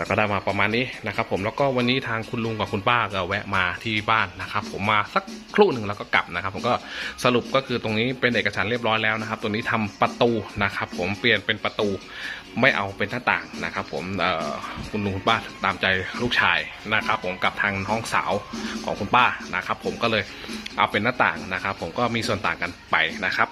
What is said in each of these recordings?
แล้วก็ได้มาประมาณนี้นะครับ ผมแล้วก็วันนี้ทางคุณลุงกับคุณป้าก็แวะมาที่บ้านนะครับ ผมมาสักครู่หนึ่งแล้วก็กลับนะครับ ผมก็สรุปก็คือตรงนี้เป็นเอกสารเรียบร้อยแล้วนะครับ ตัวนี้ทำประตูนะครับ ผมเปลี่ยนเป็นประตูไม่เอาเป็นหน้าต่างนะครับ ผมคุณลุงคุณป้าตามใจลูกชายนะครับ ผมกับทางน้องสาวของคุณป้านะครับ ผมก็เลยเอาเป็นหน้าต่างนะครับ ผมก็มีส่วนต่างกันไปนะครับ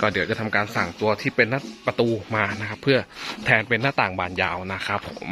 ก็เดี๋ยวจะทำการสั่งตัวที่เป็นหน้าประตูมานะครับ เพื่อแทนเป็นหน้าต่างบานยาวนะครับผม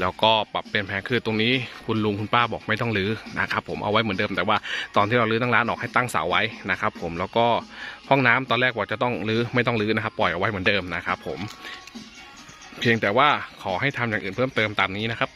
แล้วก็ปรับเปลี่ยนแผนคือตรงนี้คุณลุงคุณป้าบอกไม่ต้องรื้อนะครับผมเอาไว้เหมือนเดิมแต่ว่าตอนที่เรารื้อตั้งร้านออกให้ตั้งเสาไว้นะครับผมแล้วก็ห้องน้ำตอนแรกว่าจะต้องรื้อไม่ต้องรื้อนะครับปล่อยเอาไว้เหมือนเดิมนะครับผม เพียงแต่ว่าขอให้ทำอย่างอื่นเพิ่มเติมตามนี้นะครับ